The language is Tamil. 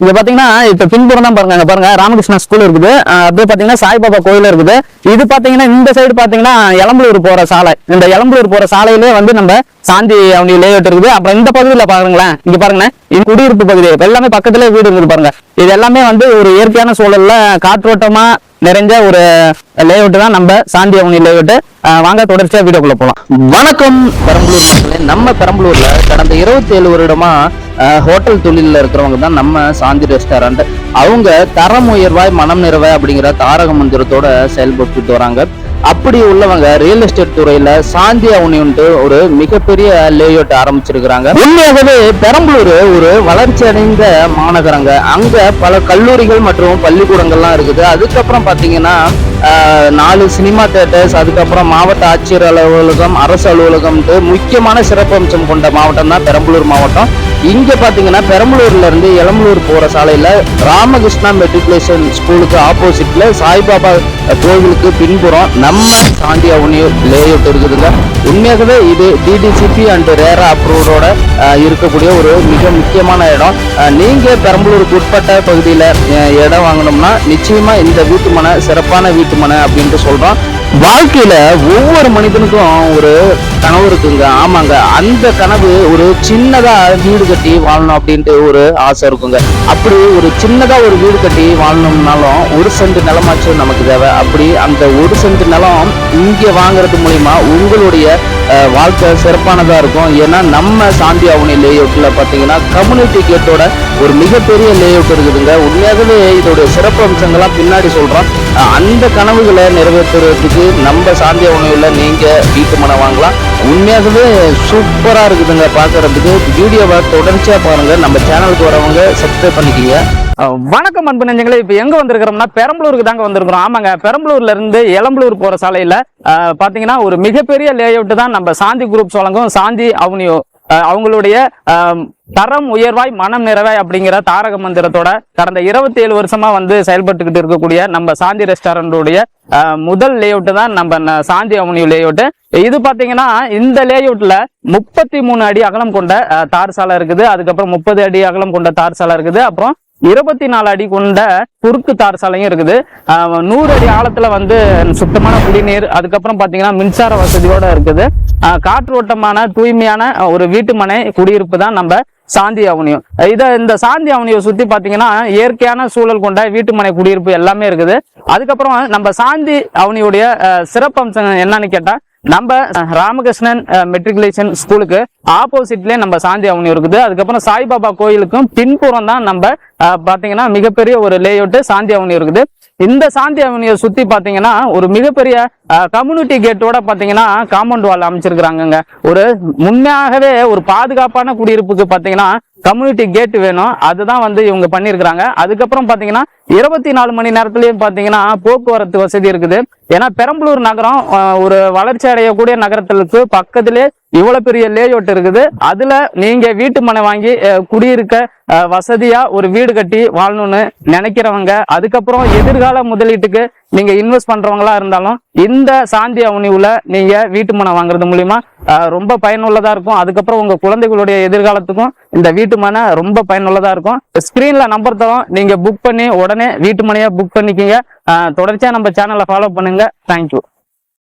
இங்க பாத்தீங்கன்னா இப்ப பின்புறம் தான் பாருங்க அங்க பாருங்க ராமகிருஷ்ணா ஸ்கூல் இருக்குது. அப்படியே பாத்தீங்கன்னா சாய்பாபா கோயில் இருக்குது. இது பாத்தீங்கன்னா இந்த சைடு பாத்தீங்கன்னா எலம்பலூர் போற சாலை. இந்த எலம்பலூர் போற சாலையிலே வந்து நம்ம சாந்தி அவனி லேஅவுட் இருக்குது. அப்புறம் இந்த பகுதியில பாருங்களேன் இங்க பாருங்களேன் இது குடியிருப்பு பகுதி. எல்லாமே பக்கத்துல வீடு இருக்குது பாருங்க. இது எல்லாமே வந்து ஒரு இயற்கையான சூழல்ல காற்றோட்டமா நிறைஞ்ச ஒரு லேஅவுட் தான் நம்ம சாந்தி அவனி லேஅவுட் வாங்க தொடர்ச்சியா வீடியோக்குள்ள போலாம். வணக்கம் பெரம்பலூர் நம்ம பெரம்பலூர்ல கடந்த இருபத்தி ஏழு வருடமா ஹோட்டல் தொழிலில் இருக்கிறவங்க தான் நம்ம சாந்தி ரெஸ்டாரண்ட் அவங்க தரம் உயர்வாய் மனம் நிறைவாய் அப்படிங்கிற தாரக மந்திரத்தோட செயல்பட்டு வராங்க. அப்படி உள்ளவங்க ரியல் எஸ்டேட் துறையில சாந்தி அவனின்ட்டு ஒரு மிகப்பெரிய லேஅவுட் ஆரம்பிச்சிருக்கிறாங்க. உண்மையாகவே பெரம்பலூர் ஒரு வளர்ச்சி அடைந்த மாநகரங்க. அங்க பல கல்லூரிகள் மற்றும் பள்ளிக்கூடங்கள்லாம் இருக்குது. அதுக்கப்புறம் பாத்தீங்கன்னா நாலு சினிமா தேட்டர்ஸ் அதுக்கப்புறம் மாவட்ட ஆட்சியர் அலுவலகம் அரசு அலுவலகம்ட்டு முக்கியமான சிறப்பம்சம் கொண்ட மாவட்டம் தான் பெரம்பலூர் மாவட்டம். இங்கே பார்த்தீங்கன்னா பெரம்பலூர்ல இருந்து எளம்பலூர் போகிற சாலையில் ராமகிருஷ்ணா மெட்ரிகுலேஷன் ஸ்கூலுக்கு ஆப்போசிட்ல சாய்பாபா கோவிலுக்கு பின்புறம் நம்ம சாண்டி அவனியூர் லேஅவுட் இருக்குதுங்க. உண்மையாகவே இது டிடிசிபி அண்ட் ரேரா அப்ரூவோட இருக்கக்கூடிய ஒரு மிக முக்கியமான இடம். நீங்க பெரம்பலூருக்கு உட்பட்ட பகுதியில இடம் வாங்கினோம்னா நிச்சயமா இந்த வீட்டு மனை சிறப்பான வீட்டு மனை அப்படின்ட்டு சொல்றோம். வாழ்க்கையில ஒவ்வொரு மனிதனுக்கும் ஒரு கனவு இருக்குங்க. ஆமாங்க. அந்த கனவு ஒரு சின்னதா வீடு கட்டி வாழணும் அப்படின்ட்டு ஒரு ஆசை இருக்குங்க. அப்படி ஒரு சின்னதா ஒரு வீடு கட்டி வாழணும்னாலும் ஒரு சென்ட் நிலமாச்சும் நமக்கு தேவை. அப்படி அந்த ஒரு சென்ட் நிலம் இங்க வாங்குறது மூலியமா உங்களுடைய வாழ்க்கை சிறப்பானதாக இருக்கும். ஏன்னா நம்ம சாந்தி அவனி அவுட்டில் பார்த்தீங்கன்னா கம்யூனிட்டி கேட்டோட ஒரு மிகப்பெரிய லேஅவுட் இருக்குதுங்க. உண்மையாகவே இதோட சிறப்பு அம்சங்கள்லாம் பின்னாடி சொல்கிறோம் அந்த கனவுகளை நிறைவேற்றுறதுக்கு நம்ம சாந்தி அவனியில் நீங்கள் வீட்டு மனை வாங்கலாம். உண்மையாகவே சூப்பராக இருக்குதுங்க பார்க்கறதுக்கு. வீடியோவை தொடர்ச்சியாக பாருங்கள் நம்ம சேனலுக்கு வரவங்க சப்ஸ்கிரைப் பண்ணிக்கிங்க. வணக்கம் அன்பு நெஞ்சங்களே. இப்போ எங்க வந்திருக்கிறோம்னா பெரம்பலூருக்கு தாங்க வந்திருக்கிறோம். ஆமாங்க பெரம்பலூர்ல இருந்து எளம்பலூர் போற சாலையில பாத்தீங்கன்னா ஒரு மிகப்பெரிய லேஅவுட் தான் நம்ம சாந்தி குரூப் வழங்கும். சாந்தி அவனியோ அவங்களுடைய தரம் உயர்வாய் மனம் நிறைவாய் அப்படிங்கிற தாரக மந்திரத்தோட கடந்த இருபத்தி ஏழு வருஷமா வந்து செயல்பட்டுக்கிட்டு இருக்கக்கூடிய நம்ம சாந்தி ரெஸ்டாரண்டோடைய முதல் லேஅவுட் தான் நம்ம சாந்தி அவனியூ லேஅவுட் இது பாத்தீங்கன்னா இந்த லேஅவுட்ல முப்பத்தி மூணு அடி அகலம் கொண்ட தார் சாலை இருக்குது. அதுக்கப்புறம் முப்பது அடி அகலம் கொண்ட தார் சாலை இருக்குது. அப்புறம் இருபத்தி நாலு அடி கொண்ட குறுக்கு தார் சாலையும் இருக்குது. நூறு அடி ஆழத்துல வந்து சுத்தமான குடிநீர் அதுக்கப்புறம் பாத்தீங்கன்னா மின்சார வசதியோட இருக்குது. காற்றோட்டமான தூய்மையான ஒரு வீட்டுமனை குடியிருப்பு தான் நம்ம சாந்தி அவனியம். இதை இந்த சாந்தி அவனியை சுத்தி பாத்தீங்கன்னா இயற்கையான சூழல் கொண்ட வீட்டுமனை குடியிருப்பு எல்லாமே இருக்குது. அதுக்கப்புறம் நம்ம சாந்தி அவனியுடைய ஆஹ் சிறப்பம்சம் என்னன்னு கேட்டா நம்ம ராமகிருஷ்ணன் மெட்ரிகுலேஷன் ஸ்கூலுக்கு ஆப்போசிட்லயே நம்ம சாந்தி அவனி இருக்குது. அதுக்கப்புறம் சாய்பாபா கோயிலுக்கும் பின்புறம் தான் நம்ம பாத்தீங்கன்னா மிகப்பெரிய ஒரு லேஅவுட் சாந்தி அவனி இருக்குது. இந்த சாந்தி அவனியை சுத்தி பாத்தீங்கன்னா ஒரு மிகப்பெரிய கம்யூனிட்டி கேட்டோட பாத்தீங்கன்னா காம்பவுண்ட் வால் அமைச்சிருக்கிறாங்கங்க. ஒரு உண்மையாகவே ஒரு பாதுகாப்பான குடியிருப்புக்கு பாத்தீங்கன்னா கம்யூனிட்டி கேட் வேணும். அதுதான் வந்து இவங்க பண்ணியிருக்கிறாங்க. அதுக்கப்புறம் பார்த்தீங்கன்னா இருபத்தி நாலு மணி நேரத்துலையும் பார்த்தீங்கன்னா போக்குவரத்து வசதி இருக்குது. ஏன்னா பெரம்பலூர் நகரம் ஒரு வளர்ச்சி அடையக்கூடிய நகரத்திற்கு பக்கத்திலே இவ்வளோ பெரிய லேஅவுட் இருக்குது. அதில் நீங்கள் வீட்டு மனை வாங்கி குடியிருக்க வசதியா ஒரு வீடு கட்டி வாழணும்னு நினைக்கிறவங்க அதுக்கப்புறம் எதிர்கால முதலீட்டுக்கு நீங்க இன்வெஸ்ட் பண்றவங்களா இருந்தாலும் இந்த சாந்தி அவனிவுல நீங்க வீட்டு மனை வாங்குறது மூலியமா ரொம்ப பயனுள்ளதா இருக்கும். அதுக்கப்புறம் உங்க குழந்தைகளுடைய எதிர்காலத்துக்கும் இந்த வீட்டு மனை ரொம்ப பயனுள்ளதா இருக்கும். ஸ்கிரீன்ல நம்பர் தரும். நீங்க புக் பண்ணி உடனே வீட்டு மனையா புக் பண்ணிக்கிங்க. தொடர்ச்சியா நம்ம சேனலை ஃபாலோ பண்ணுங்க. தேங்க்யூ